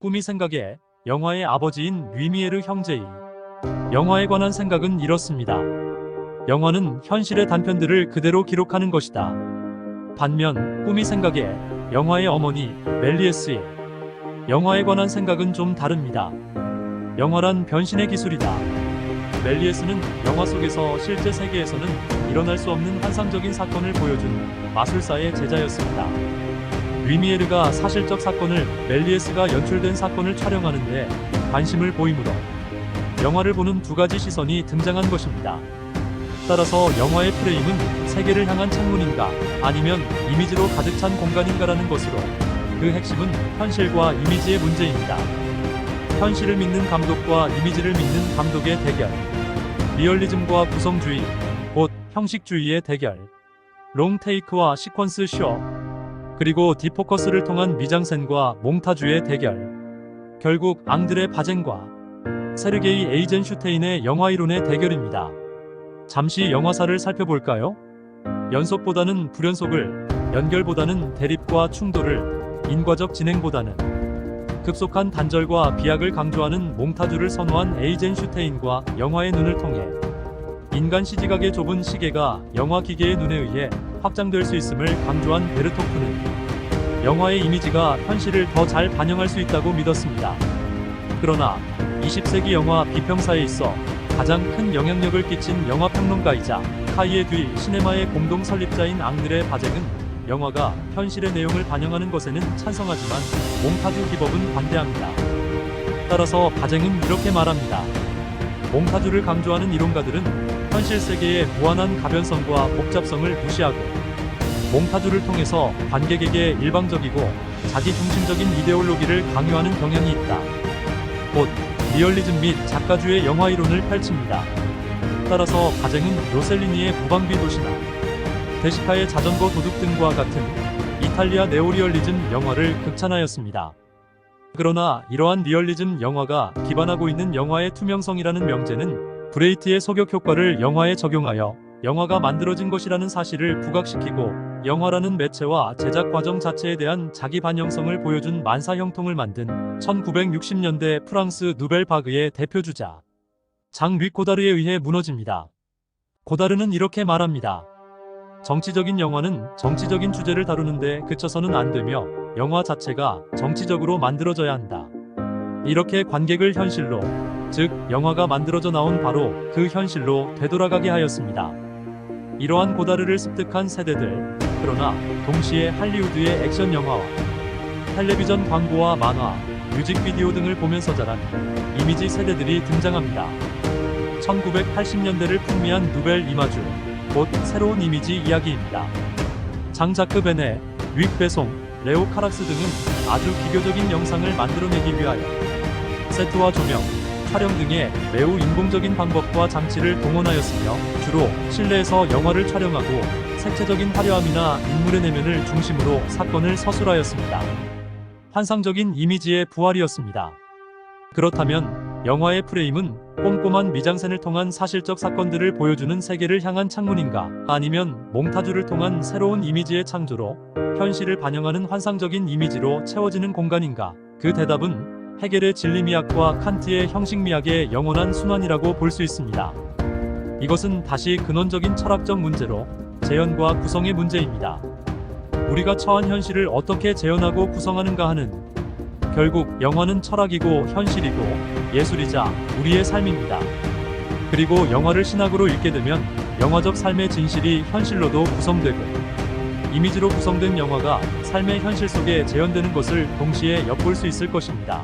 꿈이 생각에 영화의 아버지인 위미에르 형제이. 영화에 관한 생각은 이렇습니다. 영화는 현실의 단편들을 그대로 기록하는 것이다. 반면 꿈이 생각에 영화의 어머니 멜리에스의 영화에 관한 생각은 좀 다릅니다. 영화란 변신의 기술이다. 멜리에스는 영화 속에서 실제 세계에서는 일어날 수 없는 환상적인 사건을 보여준 마술사의 제자였습니다. 위미에르가 사실적 사건을 멜리에스가 연출된 사건을 촬영하는 데 관심을 보이므로 영화를 보는 두 가지 시선이 등장한 것입니다. 따라서 영화의 프레임은 세계를 향한 창문인가 아니면 이미지로 가득 찬 공간인가라는 것으로 그 핵심은 현실과 이미지의 문제입니다. 현실을 믿는 감독과 이미지를 믿는 감독의 대결. 리얼리즘과 구성주의, 곧 형식주의의 대결. 롱테이크와 시퀀스 쇼. 그리고 디포커스를 통한 미장센과 몽타주의 대결. 결국 앙드레 바젠과 세르게이 에이젠슈테인의 영화 이론의 대결입니다. 잠시 영화사를 살펴볼까요? 연속보다는 불연속을, 연결보다는 대립과 충돌을, 인과적 진행보다는 급속한 단절과 비약을 강조하는 몽타주를 선호한 에이젠슈테인과 영화의 눈을 통해 인간 시지각의 좁은 시계가 영화 기계의 눈에 의해 확장될 수 있음을 강조한 베르토프는 영화의 이미지가 현실을 더 잘 반영할 수 있다고 믿었습니다. 그러나 20세기 영화 비평사에 있어 가장 큰 영향력을 끼친 영화 평론가이자 카이의 뒤 시네마의 공동 설립자인 앙드레 바쟁은 영화가 현실의 내용을 반영하는 것에는 찬성하지만 몽타주 기법은 반대합니다. 따라서 바쟁은 이렇게 말합니다. 몽타주를 강조하는 이론가들은 현실 세계의 무한한 가변성과 복잡성을 무시하고 몽타주를 통해서 관객에게 일방적이고 자기중심적인 이데올로기를 강요하는 경향이 있다. 곧 리얼리즘 및 작가주의 영화 이론을 펼칩니다. 따라서 바쟁은 로셀리니의 무방비 도시나 데시카의 자전거 도둑 등과 같은 이탈리아 네오리얼리즘 영화를 극찬하였습니다. 그러나 이러한 리얼리즘 영화가 기반하고 있는 영화의 투명성이라는 명제는 브레이트의 소격 효과를 영화에 적용하여 영화가 만들어진 것이라는 사실을 부각시키고 영화라는 매체와 제작 과정 자체에 대한 자기 반영성을 보여준 만사 형통을 만든 1960년대 프랑스 누벨 바그의 대표주자 장위 고다르에 의해 무너집니다. 고다르는 이렇게 말합니다. 정치적인 영화는 정치적인 주제를 다루는데 그쳐서는 안 되며 영화 자체가 정치적으로 만들어져야 한다. 이렇게 관객을 현실로, 즉 영화가 만들어져 나온 바로 그 현실로 되돌아가게 하였습니다. 이러한 고다르를 습득한 세대들, 그러나 동시에 할리우드의 액션 영화와 텔레비전 광고와 만화, 뮤직비디오 등을 보면서 자란 이미지 세대들이 등장합니다. 1980년대를 풍미한 누벨 이마주, 곧 새로운 이미지 이야기입니다. 장자크 베네, 윅 베송, 레오 카락스 등은 아주 기교적인 영상을 만들어내기 위하여 세트와 조명, 촬영 등의 매우 인공적인 방법과 장치를 동원하였으며 주로 실내에서 영화를 촬영하고 색채적인 화려함이나 인물의 내면을 중심으로 사건을 서술하였습니다. 환상적인 이미지의 부활이었습니다. 그렇다면 영화의 프레임은 꼼꼼한 미장센을 통한 사실적 사건들을 보여주는 세계를 향한 창문인가 아니면 몽타주를 통한 새로운 이미지의 창조로 현실을 반영하는 환상적인 이미지로 채워지는 공간인가 그 대답은 헤겔의 진리미학과 칸트의 형식미학의 영원한 순환이라고 볼 수 있습니다. 이것은 다시 근원적인 철학적 문제로 재현과 구성의 문제입니다. 우리가 처한 현실을 어떻게 재현하고 구성하는가 하는 결국 영화는 철학이고 현실이고 예술이자 우리의 삶입니다. 그리고 영화를 신학으로 읽게 되면 영화적 삶의 진실이 현실로도 구성되고 이미지로 구성된 영화가 삶의 현실 속에 재현되는 것을 동시에 엿볼 수 있을 것입니다.